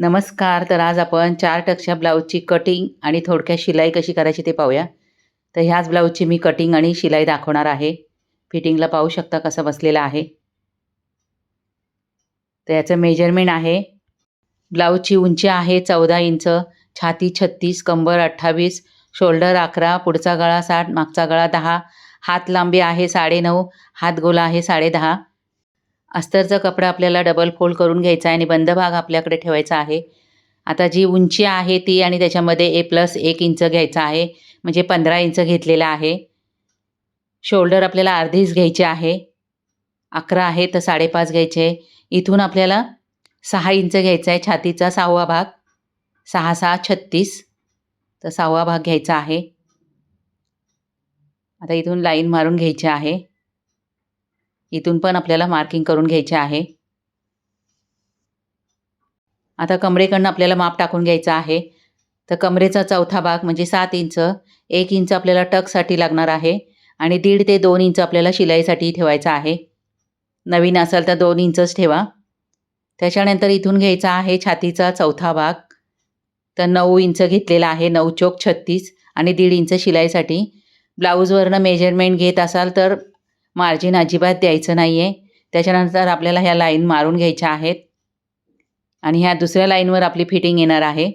नमस्कार तर आज आपण चार टक्शा ब्लाऊजची कटिंग आणि थोडक्यात शिलाई कशी करायची ते पाहूया. तर ह्याच ब्लाऊजची मी कटिंग आणि शिलाई दाखवणार आहे. फिटिंगला पाहू शकता कसं बसलेलं आहे. तर याचं मेजरमेंट आहे. ब्लाऊजची उंची आहे चौदा इंच छाती छत्तीस कंबर अठ्ठावीस शोल्डर अकरा पुढचा गळा साठ मागचा गळा दहा हात लांबी आहे साडेनऊ हात गोला आहे साडेदहा अस्तरचा कपडा आपल्याला डबल फोल्ड करून घ्यायचा आहे आणि बंद भाग आपल्याकडे ठेवायचा आहे. आता जी उंची आहे ती आणि त्याच्यामध्ये ए प्लस एक इंच घ्यायचा आहे. म्हणजे पंधरा इंच घेतलेला आहे. शोल्डर आपल्याला अर्धीच घ्यायची आहे. अकरा आहे तर साडेपाच घ्यायचे इथून आपल्याला सहा इंच घ्यायचा आहे. छातीचा सहावा भाग. सहा सहा छत्तीस. तर सहावा भाग घ्यायचा आहे. आता इथून लाईन मारून घ्यायची आहे. इथून पण आपल्याला मार्किंग करून घ्यायचे आहे. आता कमरेकडनं आपल्याला माप टाकून घ्यायचं आहे. तर कमरेचा चौथा भाग म्हणजे सात इंच एक इंच आपल्याला टकसाठी लागणार आहे आणि दीड ते दोन इंच आपल्याला शिलाईसाठी ठेवायचं आहे. नवीन असाल तर दोन इंचच ठेवा. त्याच्यानंतर इथून घ्यायचा आहे छातीचा चौथा भाग. तर नऊ इंच घेतलेला आहे नऊ चोक छत्तीस आणि दीड इंच शिलाईसाठी. ब्लाऊजवरनं मेजरमेंट घेत असाल तर मार्जिन अजिबात द्यायचं नाही आहे त्याच्यानंतर आपल्याला ह्या लाईन मारून घ्यायच्या आहेत. आणि ह्या दुसऱ्या लाईनवर आपली फिटिंग येणार आहे.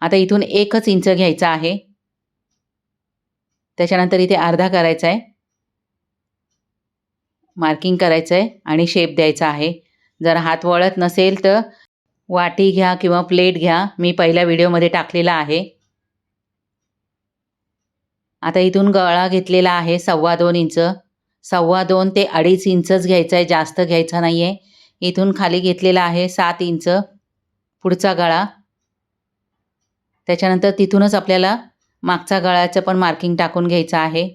आता इथून एकच इंच घ्यायचा आहे. त्याच्यानंतर इथे अर्धा करायचा आहे. मार्किंग करायचं आहे आणि शेप द्यायचा आहे. जर हात वळत नसेल तर वाटी घ्या किंवा प्लेट घ्या. मी पहिल्या व्हिडिओमध्ये टाकलेला आहे. आता इथून गळा घेतलेला आहे सव्वा दोन इंच. सव्वा दोन ते अडीच इंचच घ्यायचा आहे जास्त घ्यायचा नाही आहे इथून खाली घेतलेला आहे सात इंच. पुढचा गळा. त्याच्यानंतर तिथूनच आपल्याला मागचा गळ्याचं पण मार्किंग टाकून घ्यायचं आहे.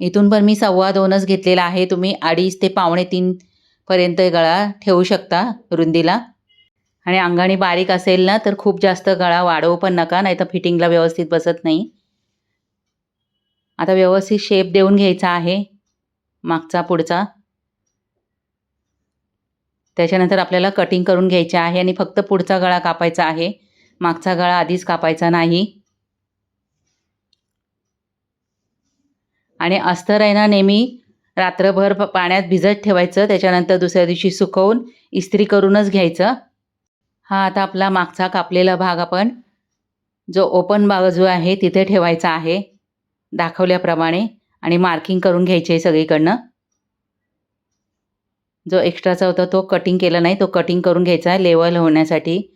इथून पण मी सव्वा दोनच घेतलेला आहे. तुम्ही अडीच ते पावणे तीनपर्यंत गळा ठेवू शकता रुंदीला. आणि अंगाणी बारीक असेल ना तर खूप जास्त गळा वाढवू पण नका नाही तर फिटिंगला व्यवस्थित बसत नाही. आता व्यवस्थित शेप देऊन घ्यायचा आहे. मागचा पुढचा. त्याच्यानंतर आपल्याला कटिंग करून घ्यायचे आहे आणि फक्त पुढचा गळा कापायचा आहे. मागचा गळा आधीच कापायचा नाही. आणि अस्तर आहे ना नेहमी रात्रभर पाण्यात भिजत ठेवायचं. त्याच्यानंतर दुसऱ्या दिवशी सुकवून इस्त्री करूनच घ्यायचं. हा आता आपला मागचा कापलेला भाग आपण जो ओपन बाजू आहे तिथे ठेवायचा आहे. दाखवल्याप्रमाणे आणि मार्किंग करून घ्यायची आहे सगळीकडनं. जो एक्स्ट्राचा होता तो कटिंग केला नाही तो कटिंग करून घ्यायचा आहे लेवल होण्यासाठी.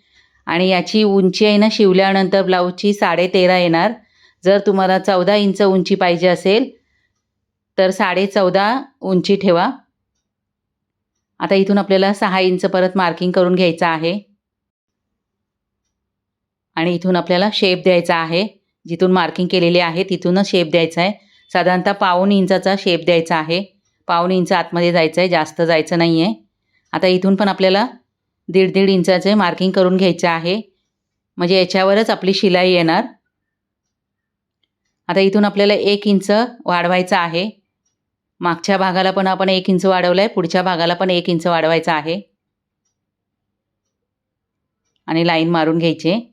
आणि याची उंची आहे ना शिवल्यानंतर ब्लाऊजची साडे तेरा येणार. जर तुम्हाला चौदा इंच उंची पाहिजे असेल तर साडे चौदा उंची ठेवा. आता इथून आपल्याला सहा इंच परत मार्किंग करून घ्यायचं आहे. आणि इथून आपल्याला शेप द्यायचा आहे. जिथून मार्किंग केलेली आहे तिथूनच शेप द्यायचा आहे. साधारणतः पाऊण इंचाचा शेप द्यायचा आहे. पाऊण इंच आतमध्ये जायचं आहे जास्त जायचं नाही आहे आता इथून पण आपल्याला दीड दीड इंचाचे मार्किंग करून घ्यायचं आहे. म्हणजे याच्यावरच आपली शिलाई येणार. आता इथून आपल्याला एक इंच वाढवायचं आहे. मागच्या भागाला पण आपण एक इंच वाढवलं आहे पुढच्या भागाला पण एक इंच वाढवायचं आहे. आणि लाईन मारून घ्यायची.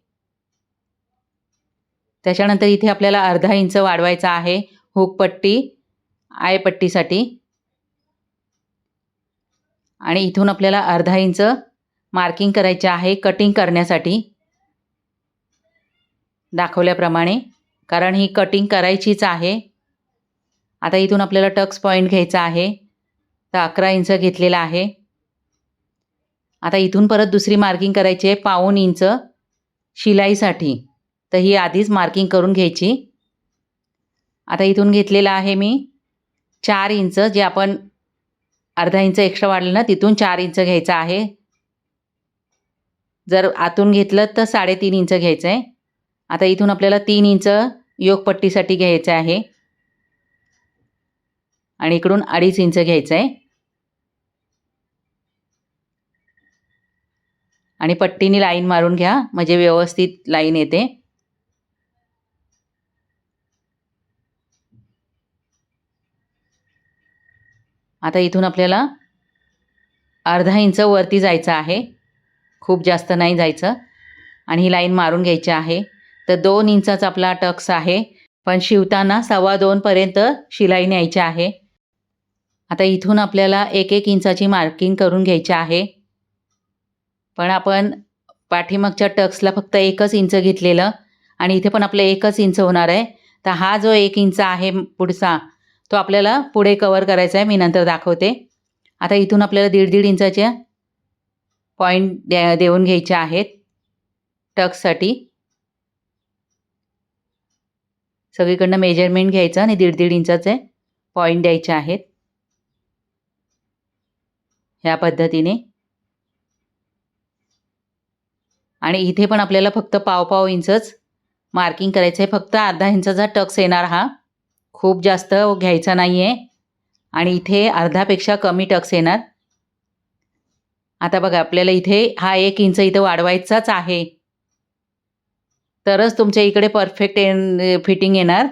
त्याच्यानंतर इथे आपल्याला अर्धा इंच वाढवायचा आहे हुकपट्टी आयपट्टीसाठी आणि इथून आपल्याला अर्धा इंच मार्किंग करायचे आहे कटिंग करण्यासाठी. दाखवल्याप्रमाणे कारण ही कटिंग करायचीच आहे. आता इथून आपल्याला टक्स पॉईंट घ्यायचा आहे. तर अकरा इंच घेतलेला आहे. आता इथून परत दुसरी मार्किंग करायची आहे पाऊण इंच शिलाईसाठी. तर ही आधीच मार्किंग करून घ्यायची. आता इथून घेतलेलं आहे मी चार इंच जे आपण अर्धा इंच एक्स्ट्रा वाढलं ना तिथून चार इंच घ्यायचं आहे. जर आतून घेतलं तर साडेतीन इंच घ्यायचं आहे आता इथून आपल्याला तीन इंच योगपट्टीसाठी घ्यायचं आहे. आणि इकडून अडीच इंच घ्यायचं आहे आणि पट्टीने लाईन मारून घ्या म्हणजे व्यवस्थित लाईन येते. आता इथून आपल्याला अर्धा इंच वरती जायचं आहे. खूप जास्त नाही जायचं. आणि ही लाईन मारून घ्यायची आहे. तर दोन इंचाचा आपला टक्स आहे. पण शिवताना सव्वा दोनपर्यंत शिलाई न्यायची आहे. आता इथून आपल्याला एक एक इंचाची मार्किंग करून घ्यायची आहे. पण आपण पाठीमागच्या टक्सला फक्त एकच इंच घेतलेलं आणि इथे पण आपलं एकच इंच होणार आहे. तर हा जो एक इंच आहे पुढचा तो आपल्याला पुढे कवर करायचा आहे मी नंतर दाखवते. आता इथून आपल्याला दीड दीड इंचाच्या पॉईंट द्या देऊन घ्यायचे आहेत. टक्ससाठी सगळीकडनं मेजरमेंट घ्यायचं आणि दीड दीड इंचाचे पॉईंट द्यायचे आहेत. ह्या पद्धतीने. आणि इथे पण आपल्याला फक्त पाव पाव इंचच मार्किंग करायचं आहे फक्त अर्धा इंचाचा टक्स येणार हा. खूप जास्त घ्यायचा नाही आहे आणि इथे अर्धापेक्षा कमी टक्स येणार. आता बघा आपल्याला इथे हा एक इंच इथं वाढवायचाच आहे. तरच तुमच्या इकडे परफेक्ट ये फिटिंग येणार.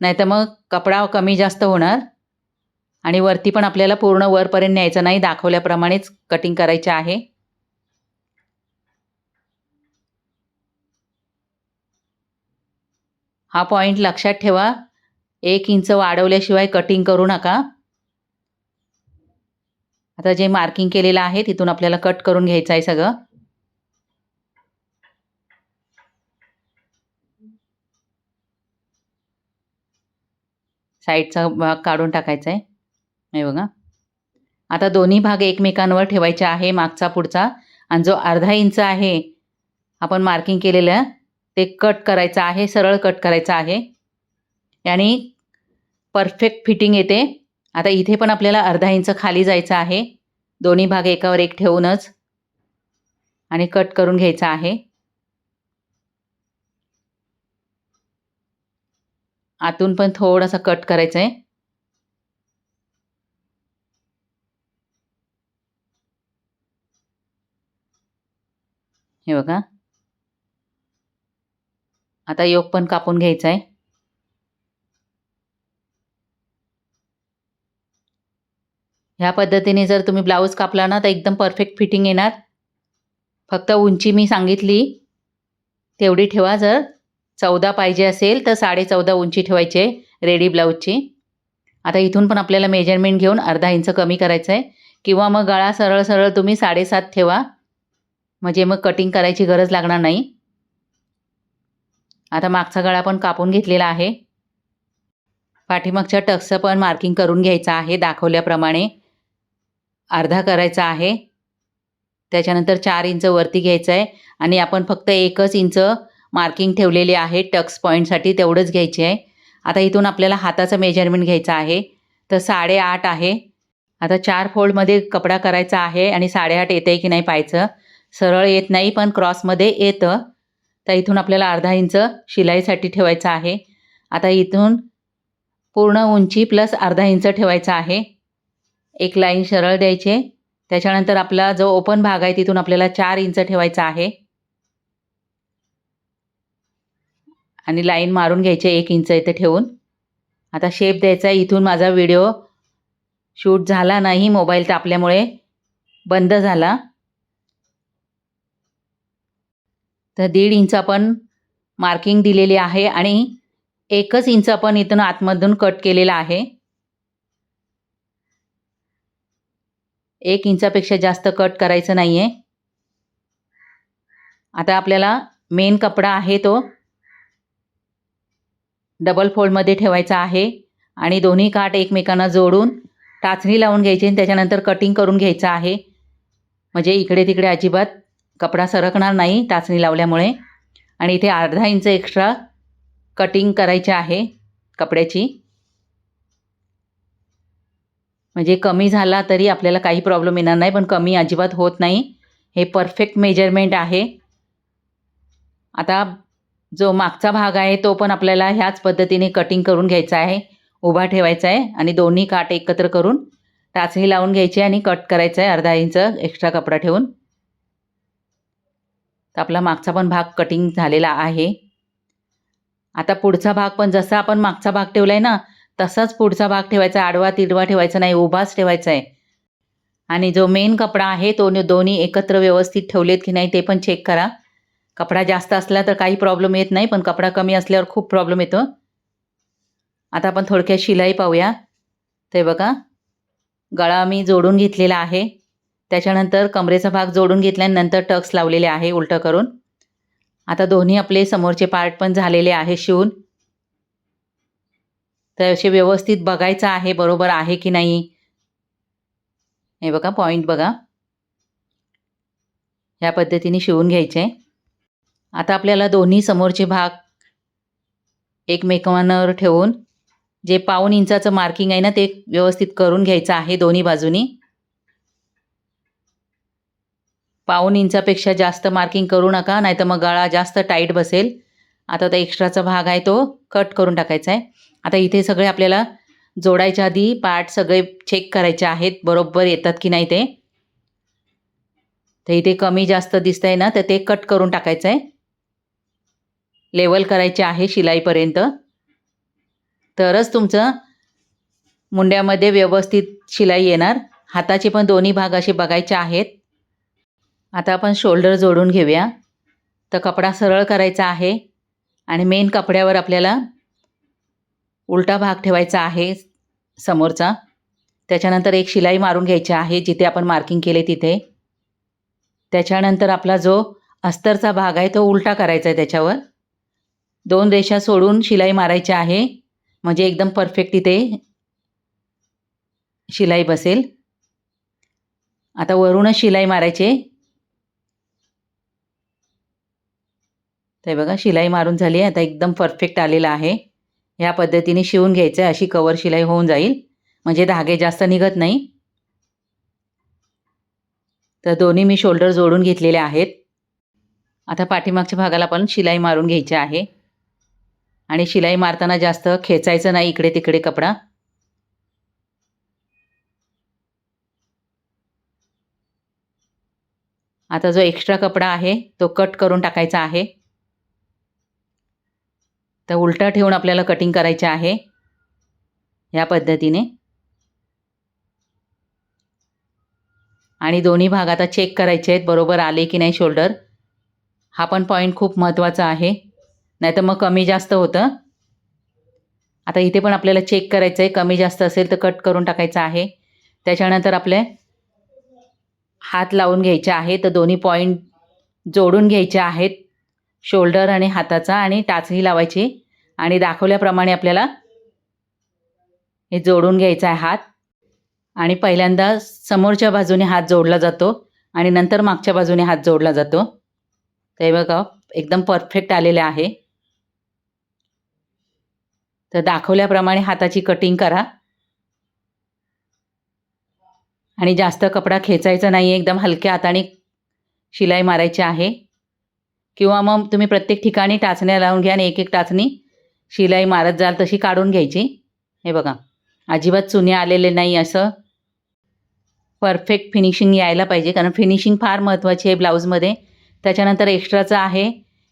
नाही तर मग कपडा कमी जास्त होणार. आणि वरती पण आपल्याला पूर्ण वरपर्यंत न्यायचं नाही दाखवल्याप्रमाणेच कटिंग करायचे आहे. हा पॉईंट लक्षात ठेवा. एक इंच वाढवल्याशिवाय कटिंग करू नका. आता जे मार्किंग केलेलं आहे तिथून आपल्याला कट करून घ्यायचं आहे सगळं. साईडचा भाग काढून टाकायचा आहे. हे बघा. आता दोन्ही भाग एकमेकांवर ठेवायचे आहे मागचा पुढचा. आणि जो अर्धा इंच आहे आपण मार्किंग केलेलं ते कट करायचं आहे सरळ कट करायचं आहे. आणि परफेक्ट फिटिंग येते. आता इथे पण आपल्याला अर्धा इंच खाली जायचं आहे. दोन्ही भाग एकावर एक ठेवूनच आणि कट करून घ्यायचा आहे. आतून पण थोडासा कट करायचा आहे हे बघा. आता योग पण कापून घ्यायचा आहे ह्या पद्धतीने जर तुम्ही ब्लाऊज कापला ना तर एकदम परफेक्ट फिटिंग येणार. फक्त उंची मी सांगितली. तेवढी ठेवा जर. चौदा पाहिजे असेल तर साडेचौदा उंची ठेवायची आहे रेडी ब्लाऊजची आता इथून पण आपल्याला मेजरमेंट घेऊन अर्धा इंच कमी करायचं आहे किंवा मग गळा सरळ सरळ तुम्ही साडेसात ठेवा. म्हणजे मग कटिंग करायची गरज लागणार नाही. आता मागचा गळा पण कापून घेतलेला आहे. पाठीमागच्या टक्सचं पण मार्किंग करून घ्यायचं आहे दाखवल्याप्रमाणे. अर्धा करायचा आहे. त्याच्यानंतर चार इंच वरती घ्यायचं आहे आणि आपण फक्त एकच इंच मार्किंग ठेवलेली आहे. टक्स पॉईंटसाठी तेवढंच घ्यायचे आहे आता इथून आपल्याला हाताचं मेजरमेंट घ्यायचं आहे. तर साडेआठ आहे. आता चार फोल्डमध्ये कपडा करायचा आहे आणि साडेआठ येतं आहे की नाही पाहायचं. सरळ येत नाही पण क्रॉसमध्ये येतं. तर इथून आपल्याला अर्धा इंच शिलाईसाठी ठेवायचं आहे. आता इथून पूर्ण उंची प्लस अर्धा इंच ठेवायचा आहे. एक लाईन सरळ द्यायचे. त्याच्यानंतर आपला जो ओपन भाग आहे तिथून आपल्याला चार इंच ठेवायचा आहे. आणि लाईन मारून घ्यायचे एक इंच इथे ठेवून. आता शेप द्यायचा आहे. इथून माझा व्हिडिओ शूट झाला नाही. मोबाईल तापल्यामुळे बंद झाला. तर दीड इंच आपण मार्किंग दिलेली आहे आणि एकच इंच आपण इथून आतमधून कट केलेला आहे. एक इंचापेक्षा जास्त कट करायचं नाही आहे आता आपल्याला मेन कपडा आहे तो. डबल फोल्डमध्ये ठेवायचा आहे. आणि दोन्ही काठ एकमेकांना जोडून टाचणी लावून घ्यायची आणि त्याच्यानंतर कटिंग करून घ्यायचं आहे. म्हणजे इकडे तिकडे अजिबात कपडा सरकणार नाही टाचणी लावल्यामुळे. आणि इथे अर्धा इंच एक्स्ट्रा कटिंग करायची आहे कपड्याची. म्हणजे कमी झाला तरी आपल्याला काही प्रॉब्लेम येणार नाही पण कमी अजिबात होत नाही. हे परफेक्ट मेजरमेंट आहे. आता जो मागचा भाग आहे तो पण आपल्याला ह्याच पद्धतीने कटिंग करून घ्यायचा आहे. उभा ठेवायचा आहे आणि दोन्ही काठ एकत्र करून टाचणी लावून घ्यायची आणि कट करायचं आहे अर्धा इंच एक्स्ट्रा कपडा ठेवून. तर आपला मागचा पण भाग कटिंग झालेला आहे. आता पुढचा भाग पण जसा आपण मागचा भाग ठेवला आहे ना तसाच पुढचा भाग ठेवायचा आडवा तिडवा ठेवायचा नाही उभाच ठेवायचा आहे. आणि जो मेन कपडा आहे तो दोन्ही एकत्र व्यवस्थित ठेवलेत की नाही ते पण चेक करा. कपडा जास्त असला तर काही प्रॉब्लेम येत नाही पण कपडा कमी असल्यावर खूप प्रॉब्लेम येतो. आता आपण थोडक्यात शिलाई पाहूया. ते बघा. गळा मी जोडून घेतलेला आहे. त्याच्यानंतर कमरेचा भाग जोडून घेतल्यानंतर टक्स लावलेले आहे उलटं करून. आता दोन्ही आपले समोरचे पार्ट पण झालेले आहे शिवून. तर असे व्यवस्थित बघायचं आहे बरोबर आहे की नाही? हे बघा पॉईंट बघा. ह्या पद्धतीने शिवून घ्यायचे. आता आपल्याला दोन्ही समोरचे भाग एकमेकांवर ठेवून जे पाऊन इंचाचं मार्किंग आहे ना ते व्यवस्थित करून घ्यायचं आहे दोन्ही बाजूनी. पाऊन इंचापेक्षा जास्त मार्किंग करू नका नाहीतर मग गळा जास्त टाईट बसेल. आता तो एक्स्ट्राचा भाग आहे तो कट करून टाकायचा आहे. आता इथे सगळे आपल्याला जोडायच्या आधी पार्ट सगळे चेक करायचे आहेत बरोबर येतात की नाही ते. तर इथे कमी जास्त दिसत आहे ना तर ते कट करून टाकायचं आहे लेवल करायचे आहे शिलाईपर्यंत. तरच तुमचं मुंड्यामध्ये व्यवस्थित शिलाई येणार. हाताचे पण दोन्ही भाग असे बघायचे आहेत. आता आपण शोल्डर जोडून घेऊया. तर कपडा सरळ करायचा आहे. आणि मेन कपड्यावर आपल्याला उलटा भाग ठेवायचा आहे समोरचा. त्याच्यानंतर एक शिलाई मारून घ्यायची आहे जिथे आपण मार्किंग केले तिथे. त्याच्यानंतर आपला जो अस्तरचा भाग आहे तो उलटा करायचा आहे त्याच्यावर. दोन रेषा सोडून शिलाई मारायची आहे म्हणजे एकदम परफेक्ट इथे शिलाई बसेल. आता वरूनच शिलाई मारायचे. ते बघा शिलाई मारून झाली आता एकदम परफेक्ट आलेला आहे. ह्या पद्धतीने शिवून घ्यायचं आहे अशी कवर शिलाई होऊन जाईल. म्हणजे धागे जास्त निघत नाही. तर दोन्ही मी शोल्डर जोडून घेतलेले आहेत. आता पाठीमागच्या भागाला पण शिलाई मारून घ्यायची आहे. आणि शिलाई मारताना जास्त खेचायचं नाही इकडे तिकडे कपडा. आता जो एक्स्ट्रा कपडा आहे तो कट करून टाकायचा आहे. तर उलटा ठेवून आपल्याला कटिंग करायचे आहे. या पद्धतीने. आणि दोन्ही भाग आता चेक करायचे आहेत बरोबर आले की नाही शोल्डर हा पण पॉईंट खूप महत्त्वाचा आहे. नाहीतर मग कमी जास्त होतं. आता इथे पण आपल्याला चेक करायचं आहे कमी जास्त असेल तर कट करून टाकायचं आहे. त्याच्यानंतर आपले हात लावून घ्यायचे आहे तर दोन्ही पॉईंट जोडून घ्यायचे आहेत. शोल्डर आणि हाताचा आणि टाचही लावायची. आणि दाखवल्याप्रमाणे आपल्याला हे जोडून घ्यायचा आहे हात. आणि पहिल्यांदा समोरच्या बाजूने हात जोडला जातो आणि नंतर मागच्या बाजूने हात जोडला जातो. ते बघा एकदम परफेक्ट आलेले आहे. तर दाखवल्याप्रमाणे हाताची कटिंग करा. आणि जास्त कपडा खेचायचा नाही एकदम हलक्या हाताने शिलाई मारायची आहे. किंवा मग तुम्ही प्रत्येक ठिकाणी टाचण्या लावून घ्या आणि एक एक टाचणी शिलाई मारत जाल तशी काढून घ्यायची. हे बघा अजिबात चुने आलेले नाही असं. परफेक्ट फिनिशिंग यायला पाहिजे कारण फिनिशिंग फार महत्त्वाची आहे ब्लाऊजमध्ये. त्याच्यानंतर एक्स्ट्राचा आहे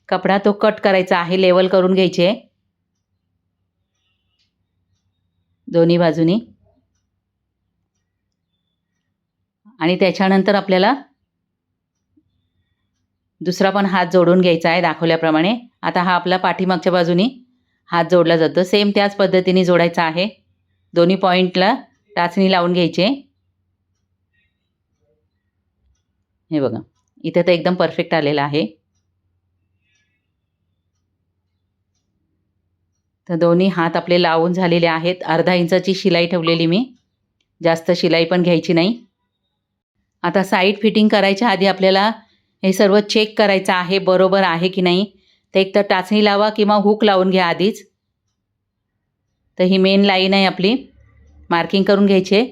कपडा तो कट करायचा आहे लेवल करून घ्यायचे. आहे दोन्ही बाजूनी. आणि त्याच्यानंतर आपल्याला दुसरा पण हात जोडून घ्यायचा आहे दाखवल्याप्रमाणे. आता हा आपला पाठीमागच्या बाजूनी हात जोडला जातो. सेम त्याच पद्धतीने जोडायचा आहे. दोन्ही पॉईंटला टाचणी लावून घ्यायचे. हे बघा. इथे तर एकदम परफेक्ट आलेला आहे. तर दोन्ही हात आपले लावून झालेले आहेत. अर्धा इंचाची शिलाई ठेवलेली मी. जास्त शिलाई पण घ्यायची नाही. आता साईड फिटिंग करायच्या आधी आपल्याला हे सर्व चेक करायचं आहे बरोबर आहे की नाही? तर एक तर टाचणी लावा किंवा हुक लावून घ्या आधीच. तर ही मेन लाईन आहे आपली. मार्किंग करून घ्यायचे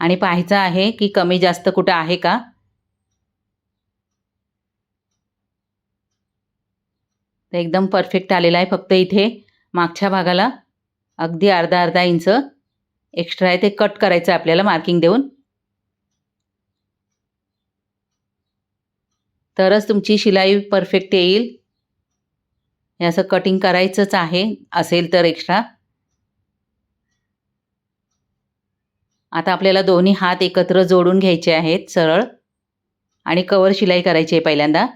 आणि पाहायचं आहे की कमी जास्त कुठं आहे का? तर एकदम परफेक्ट आलेला आहे फक्त इथे मागच्या भागाला. अगदी अर्धा अर्धा इंच. एक्स्ट्रा आहे ते कट करायचं आहे आपल्याला मार्किंग देऊन. तरच तुमची शिलाई परफेक्ट येईल. हे असं कटिंग करायचंच आहे. असेल तर एक्स्ट्रा आता आपल्याला दोन्ही हात एकत्र जोडून घ्यायचे आहेत सरळ. आणि कवर शिलाई करायची आहे पहिल्यांदा.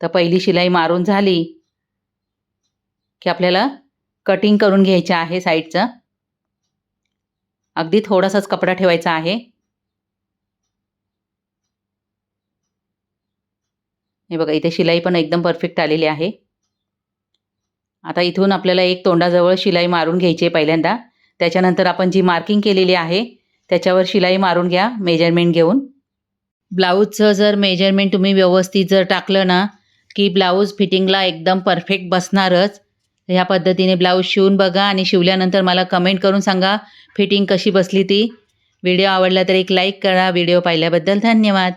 तर पहिली शिलाई मारून झाली की आपल्याला कटिंग करून घ्यायचं आहे साईडचं अगदी थोडासाच कपडा ठेवायचा आहे. हे बघा इथे शिलाई पण एकदम परफेक्ट आलेली आहे. आता इथून आपल्याला एक तोंडाजवळ शिलाई मारून घ्यायची आहे पहिल्यांदा. त्याच्यानंतर आपण जी मार्किंग केलेली आहे त्याच्यावर शिलाई मारून घ्या मेजरमेंट घेऊन. ब्लाऊजचं जर मेजरमेंट तुम्ही व्यवस्थित जर टाकलं ना की ब्लाऊज फिटिंगला एकदम परफेक्ट बसणारच. ह्या पद्धतीने ब्लाऊज शिवून बघा आणि शिवल्यानंतर मला कमेंट करून सांगा फिटिंग कशी बसली ती. व्हिडिओ आवडला तर एक लाईक करा. व्हिडिओ पाहिल्याबद्दल धन्यवाद.